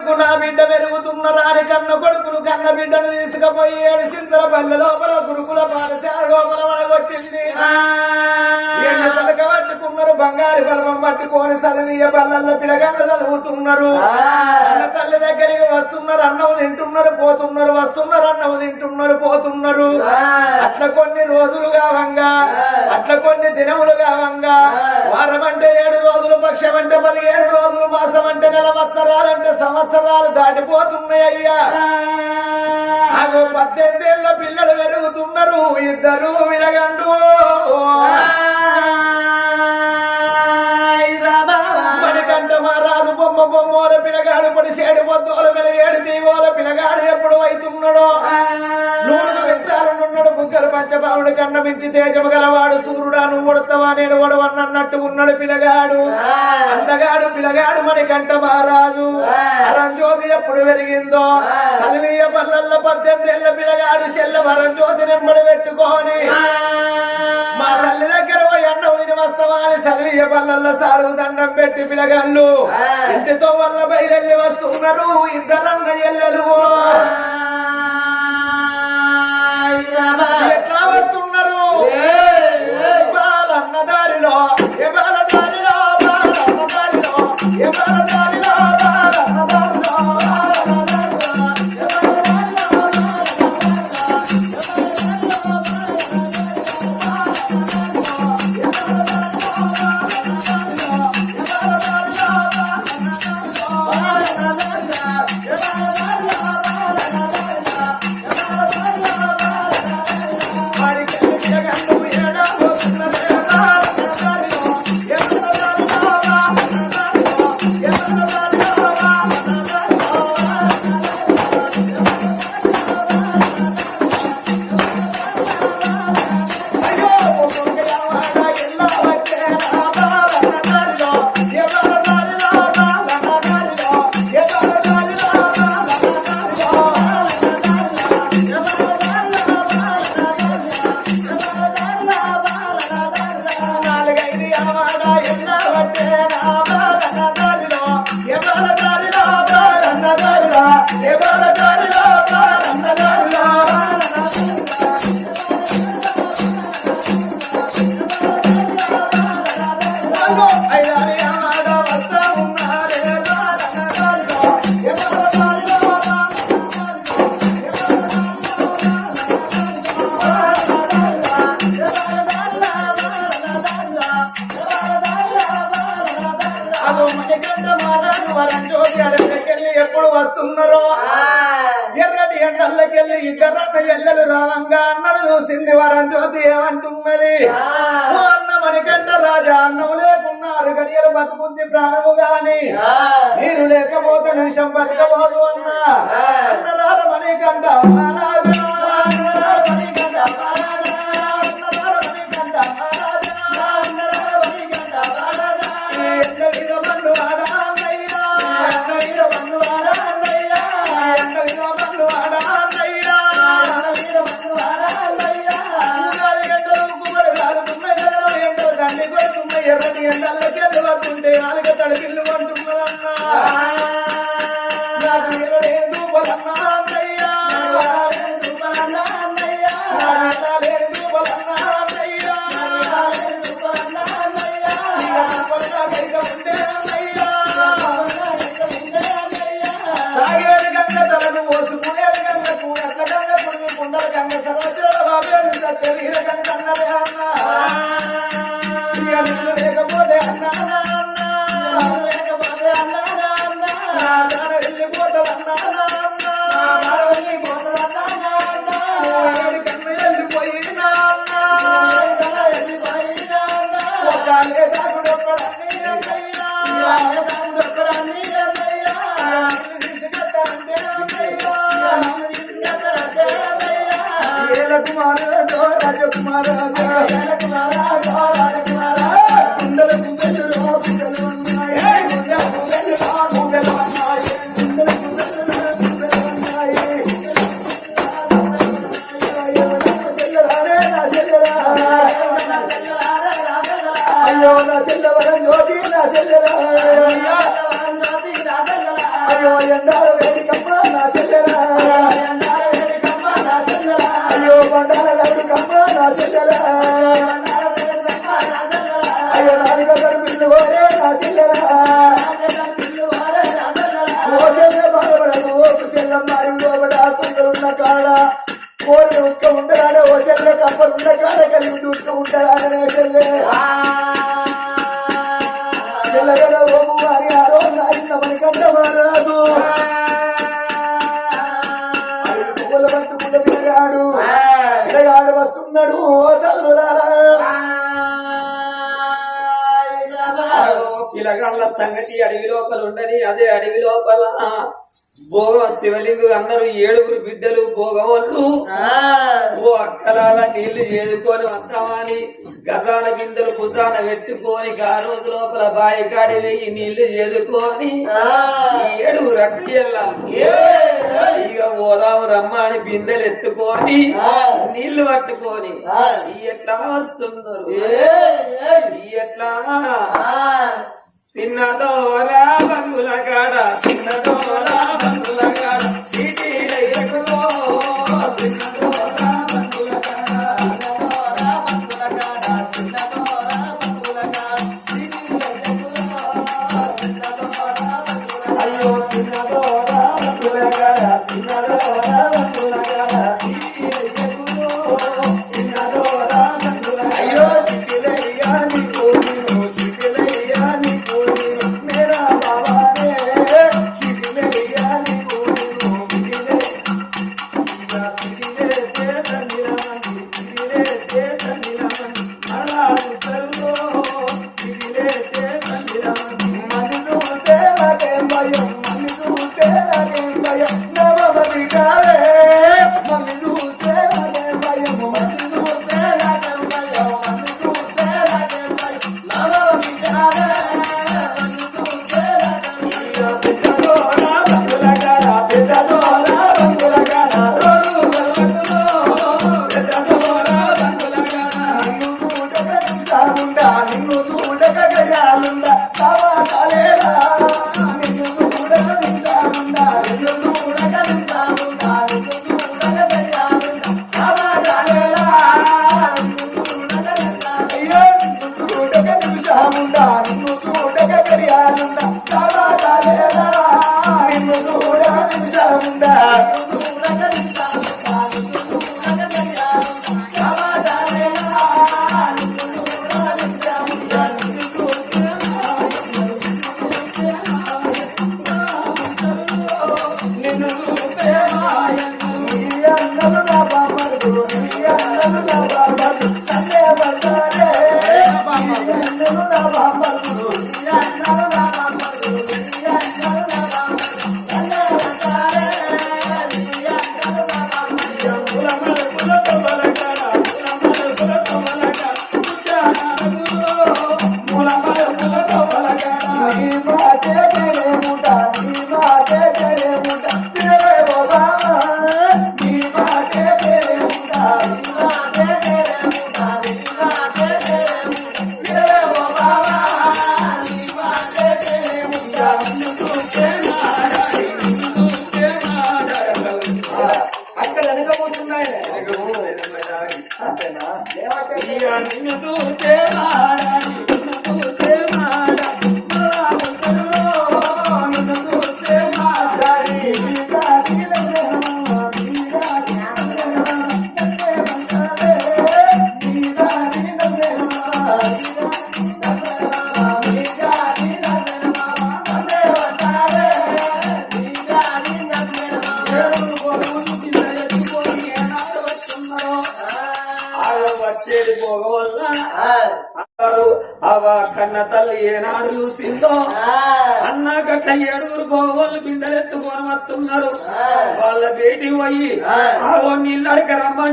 నా బిడ్డ పెరుగుతున్న రాని కన్న కొడుకును కన్న బిడ్డను తీసుకుపోయి ఏడు సింతల పల్లె లోపల గురుకుల పాఠశాల తలక పట్టుకున్నారు బంగారు బలమం పట్టుకొని చదివియ బల్లల్లో పిలగండ్లు చదువుతున్నారు. తల్లి దగ్గరికి వస్తున్నారు అన్నవు తింటున్నారు పోతున్నారు వస్తున్నారు అన్నవు తింటున్నారు పోతున్నారు. అట్లా కొన్ని రోజులు కావంగా అట్లా కొన్ని దినములు కావంగా. వారం అంటే ఏడు రోజులు పక్షం అంటే పదిహేడు రోజులు మాసం అంటే నెల సంవత్సరాలంటే సంవత్సరాలు దాటిపోతున్నాయి అయ్యా. అగో పద్దెనిమిది ఏళ్ళ పిల్లలు పెరుగుతున్నారు ఇద్దరు విలగండు. మణికంఠ మహారాజు బొమ్మ బొమ్మల పిల్లగాడు పొడి సేడు పొద్దుల పిల్లగాడు తీగోల పిల్లగాడు ఎప్పుడు అవుతున్నాడో. నూనె విస్తారున్నాడు బుగ్గలు పంచబావుడు కన్న మించి తేజము గలవాడు సూర్యుడా నువ్వు ఉడతావా నేను ఉడవన్నట్టు ఉన్నాడు పిల్లగాడు అందగాడు పిల్లగాడు మణికంఠ మహారాజు అరంజ్యోతి ఎప్పుడు వెలిగిందో? చదివీయ పల్లెల్ల పద్దెనిమిది ఏళ్ళ పిల్లగాడు చెల్ల వరంజ్యోతి నెమ్మడి పెట్టుకొని. మా తల్లి దగ్గర పోయి అన్నం తిని వస్తావా అని చదివీయ పల్లెల్ల సారు దండం పెట్టి పిల్లగాళ్ళు ఇంటితో వల్ల బయలుల్లి వస్తున్నారు. ఇద్దరన్న ఎల్లలు. అన్నడు చూసింది వరంజోతి ఏమంటున్నది మణికంఠ రాజా అన్నం లేకున్నారు గడియలు బతుకుంది ప్రాణము గాని. నీరు లేకపోతే నిమిషం బతకబోదు అన్న. మణికంఠ Dale భోగ శివలింగు అందరూ ఏడుగురు బిడ్డలు భోగవల్లు ఓ అక్కలాగా నీళ్ళు చేదుకొని వస్తామని గజాల గిందలు పుతాన వెచ్చుకొని ఆ లోపల బాయి కాడి వెయ్యి నీళ్ళు చేదుకొని ఏడుగురు అట్టి ఇక పోదాము రమ్మ అని బిందెలు ఎత్తుకొని నీళ్ళు పట్టుకొని ఎట్లా వస్తున్నారు ఎట్లా? చిన్నదోరా బంగుల కాడ చిన్నదోరా బంగుల కాడ బిడ్డాలే మళ్ళీ రాముడా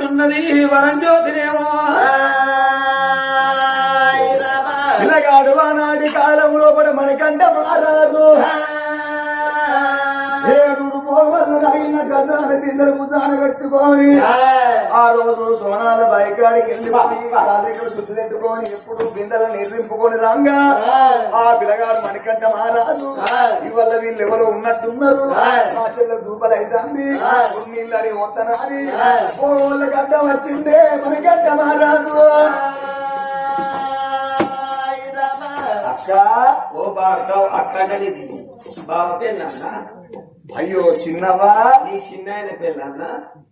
వరమిస్తున్నది వరం జ్యోతిరేమో ఇలాగాడు ఆనాటి కాలంలో కూడా మనకంట మారాదు ఏడు పోవల్ల కదా తిందరు ముద్దాన కట్టుకొని ఆ రోజు సోనాల బైకాడికి వెళ్ళిపోయి ఎప్పుడు బిందెల నిర్మింపుకొని రాంగా ఆ. పిల్లగాడు మణికంఠ మహారాజు ఇవాళ వీళ్ళు ఎవరు ఉన్నట్టున్నారు? మా చెల్లె దూపలు అవుతుంది నీళ్ళని వద్దనాలి ఓళ్ళ గడ్డ వచ్చిందే మణికంఠ మహారాజు. ఓ బాగా అక్కడ బాబు పెళ్ళన్నా అయ్యో చిన్నవా? నీ చిన్న ఆయన పెళ్ళన్నా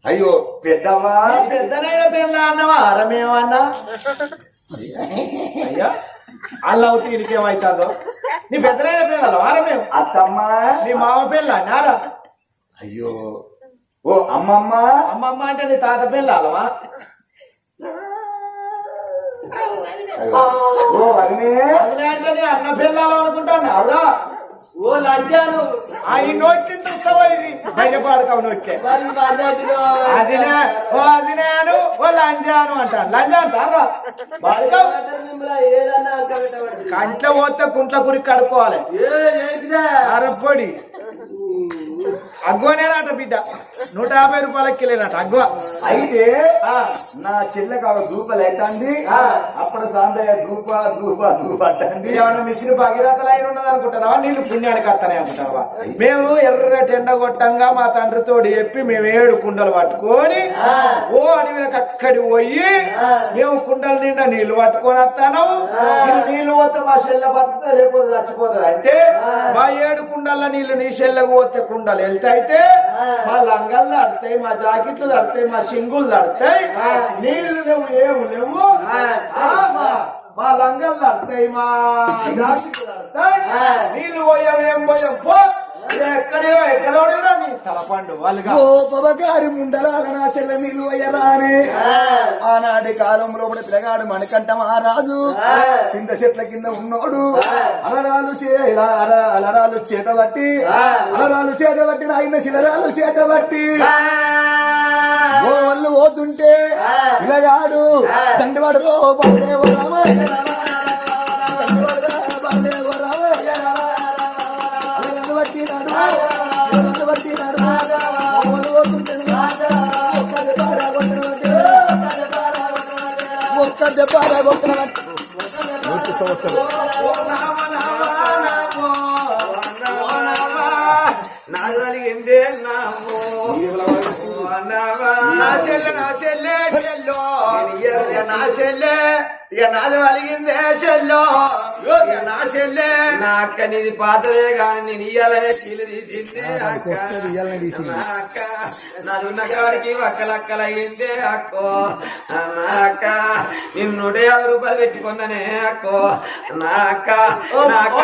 అయ్యో పెద్దవా? పెద్దనైన పిల్ల అన్నవా అరమేమన్నా అయ్యా అల్ల అవుతుంది ఇడికేమవుతుందో నీ పెద్దనైన పిల్లలు అరమేం అత్తమ్మా. నీ మామ పిల్ల నారా అయ్యో. ఓ అమ్మమ్మ? అమ్మమ్మ అంటే నీ తాత పిల్లలవా ఓ వదినే అదినే అంటే నీ అన్న పిల్లలు అనుకుంటాను అవురా ఓ అదినే అదినేను లంజాను అంటాను లంజా అంటారా? కంట్లో పోతే కుంట్ల కురి కడుక్కోవాలి. అరపొడి అగ్గోనేనట బిడ్డ. నూట యాభై రూపాయలకి వెళ్ళినట అగ్గవ అయితే నా చెల్లెకి ఒక దూపలు అవుతుంది అప్పుడు సాందయ్య దూప దూప దూప అంటుంది. ఏమన్నా మిషన్ భగీరథ లైన్ ఉన్నది అనుకుంటున్నావా నీళ్ళు పుణ్యానికి వస్తానే అనుకుంటావా మేము ఎర్ర టెండ కొట్టంగా మా తండ్రితోటి చెప్పి మేము ఏడు కుండలు పట్టుకొని ఓ అడవిలకు అక్కడి పోయి మేము కుండల నిండా నీళ్ళు పట్టుకొని వస్తాను నీళ్ళు నీళ్ళు పోతే మా చెల్లె బతుకుతా లేకపోతే చచ్చిపోతుంది అంటే మా ఏడు కుండల నీళ్ళు నీ చెల్లెకు పోతే కుండలు వెళ్తే అయితే మా లంగలు తడతాయి మా జాకెట్లు తడతాయి మా సింగులు తడతాయి నీళ్ళు నువ్వు ఏము నువ్వు మా- లంగలు తడతాయి మా జాకెట్లు తడతాయి నీళ్ళు పోయాం ఏం పోయాం? పో. ఓ పవగారి నా చెల్లె ఆనాటి కాలంలో కూడా పిల్లగాడు మణికంఠ మహారాజు చింత చెట్ల కింద ఉన్నోడు. అలరాలు అలరాలు చేతబట్టి అలరాలు చేతబట్టి నాయన శిలరాలు చేతబట్టి వాళ్ళు పోతుంటే పిల్లగాడు ఓ రామ చేస్తారు నా చెల్లె నా చెల్లె చెల్లో నా చెల్లె ఇక నాది వలిగిందే చెల్లో ఇక నా చెల్లె? నా అక్క నీది పాతదే కానీ నేను ఇయ్యాలనే కీలు తీసిందే అక్క. నా అక్క. నాది ఉన్న కాడికి అక్కలక్కల అయ్యిందే అక్కో నా అక్క. నేను నూట యాభై రూపాయలు పెట్టుకున్నానే అక్కో. నా అక్క. నా అక్క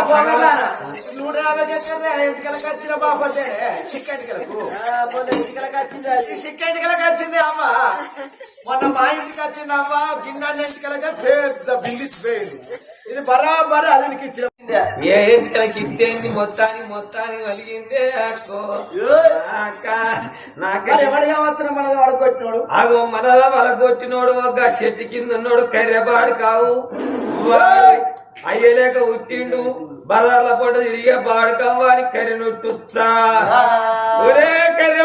నూట యాభై చెప్తే ఎంటికలకు వచ్చిన బాపతే. చిక్కెంటికలకు చిక్కెంటికలకు వచ్చింది అమ్మ. మొన్న మా ఇంటికి వచ్చింది అమ్మ గిన్నె ఎంటికలకి పెద్ద బిల్లిస్ పోయింది ఇది బరాబర్ అదినికి ఇచ్చిన ఏ ఎంటికలకి ఇచ్చేంది మొత్తానికి మొత్తానికి వలిగిందే అక్కో. నా అక్క నా అక్క మరి ఎవడిగా వస్తున్న మనది వాడుకొచ్చినోడు అగో మనల వలగొట్టినోడు ఒక చెట్టు కింద ఉన్నాడు కర్రెబాడు కావు. అయ్యలేక ఉట్టిండు బలాల పొడ తిరిగే బాడు కావు అని కర్రె నుట్టుచ్చా. ఒరే కర్రె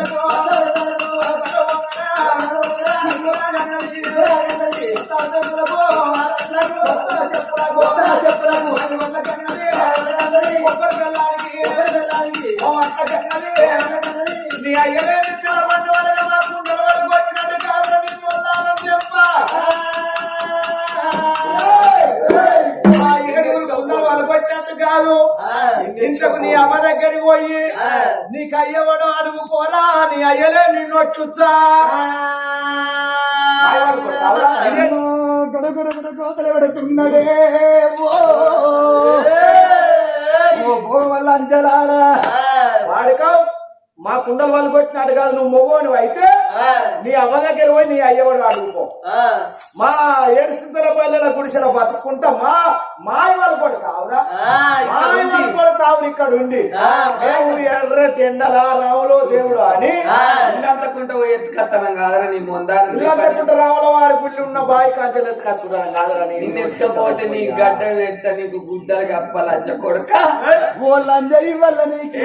Let's go. ఓ భూమల్ల అంజలారా వాడుకో. మా కుండలు వాళ్ళు కొట్టినట్టు కాదు నువ్వు మొగోని అయితే నీ అమ్మ దగ్గర పోయి నీ అయ్యవాడు అడుగుకో మా ఏడు స్థితుల పల్లెల గుడిసెల బతుకుంటా మా మాయ వాళ్ళు కూడా మాయ వాళ్ళు కూడా తావురు ఇక్కడ ఉండి. మేము ఎర్ర టెండల రావులో దేవుడు అని. ఇల్లంతకుంట ఎత్తుకత్తనం కాదరా నీ మొందాన్ని ఇల్లంతకుంట రావుల వారి గుళ్ళు ఉన్న బాయి కాంచెలు ఎత్తుకొచ్చుకుంటాను కాదురా నిన్ను నేను ఎత్తుకపోతే నీ గడ్డ పెట్ట నీకు గుడ్డలు కప్ప లంచ కొడక. ఓ లంజయి వల్ల నీకు.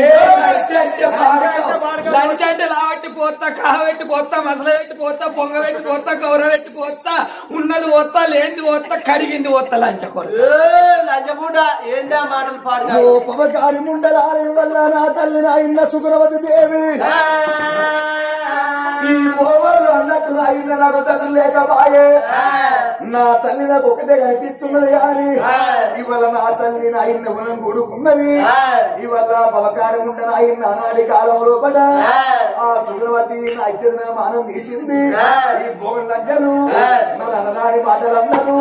లంచ అంటే లావట్టి పోతా కావెట్టి పోతా మసల పెట్టి పోతా పొంగ పెట్టి పోతా కౌర పెట్టి పోతా ఉన్నది పోతా లేనిది పోతా కడిగింది పోతా లంచ కొడక లంచపూట ఏందా మాటలు పాడుగా? ఓ పవకారి ముండలాలయం వల్ల నా తల్లి నా ఇన్న సుగ్రవతి దేవి. ఈ పోవలు అన్నట్టు నా ఇన్న నాకు తండ్రి లేకపాయే. నా తల్లి నాకు ఒకటే కనిపిస్తున్నది కానీ ఇవాళ నా తల్లి నా ఇన్న గుణం కొడుకున్నది. ఇవాళ పవకారి ముండ నా ఇన్న అనాడి కాలంలో పడ ఆ. సుగ్రవతి నా ఇచ్చిన మానం తీసింది. ఈ భోగం లంజను నా అన్ననాడి మాటలు అన్నదు.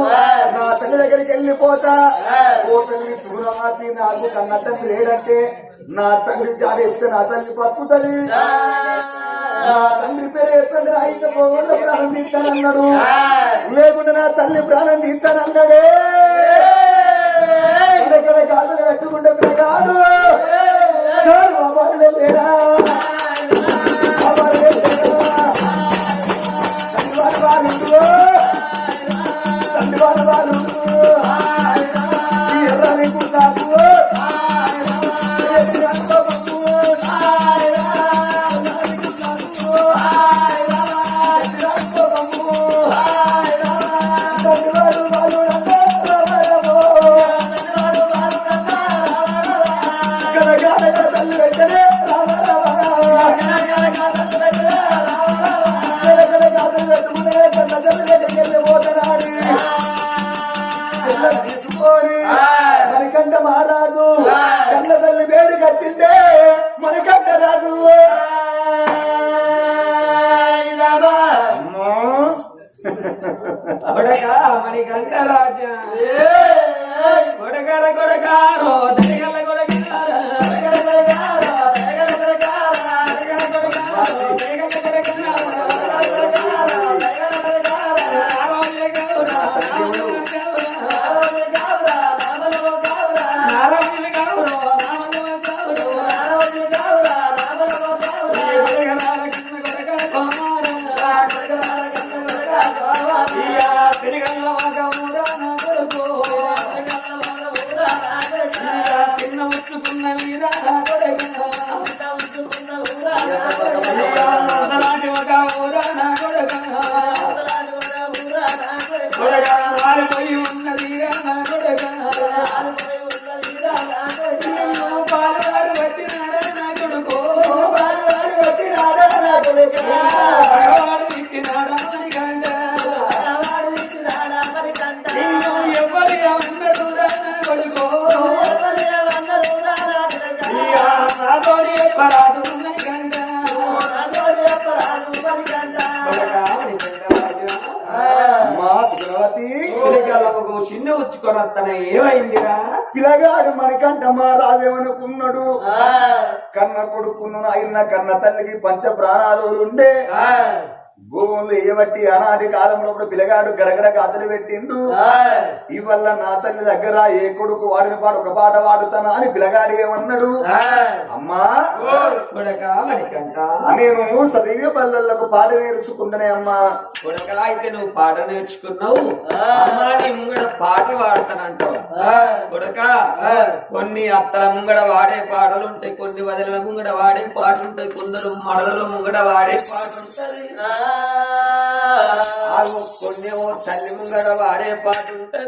నా తల్లి దగ్గరికి వెళ్ళిపోతా. ఓ తల్లి సుగ్రవతి నాకు కన్న తండ్రి లేడంటే నా తండ్రి జాడేస్తే నా తల్లి పప్పుతుంది నా తండ్రి పేరు పోకుండా ప్రాణం తీస్తానన్నాడు లేకుండా నా తల్లి ప్రాణం తీస్తానన్నాడే ఎక్కడ పిల్లగాడు. చాలు బాబాలు లేరా కొడగా కొడుకును కొడుకున్న ఆయన కన్న తల్లికి పంచ ప్రాణాలు ఉండే భూములు ఏవట్టి ఆనాటి కాలంలో పిల్లగాడు గడగడ గాతలు పెట్టిండు. ఇవల్ల నా తల్లి దగ్గర ఏ కొడుకు వాడిన పాడు ఒక పాట వాడుతానా అని పిల్లగాడు ఏమన్నాడు? అమ్మా నేను సదైవ పల్లెలకు పాట నేర్చుకుంటానే అమ్మా. కొడక అయితే నువ్వు పాట నేర్చుకున్నావు. అమ్మా నీ ముంగడ పాట వాడతానంటావు కొడక కొన్ని అత్తల ముంగడ వాడే పాటలు ఉంటాయి కొన్ని వదల ముంగడ వాడే పాటలు ఉంటాయి కొందరు మడల ముంగడ వాడే పాట ఉంటది ఆగో కొన్ని ఏమో తల్లి ముంగడ వాడే పాటు ఉంటది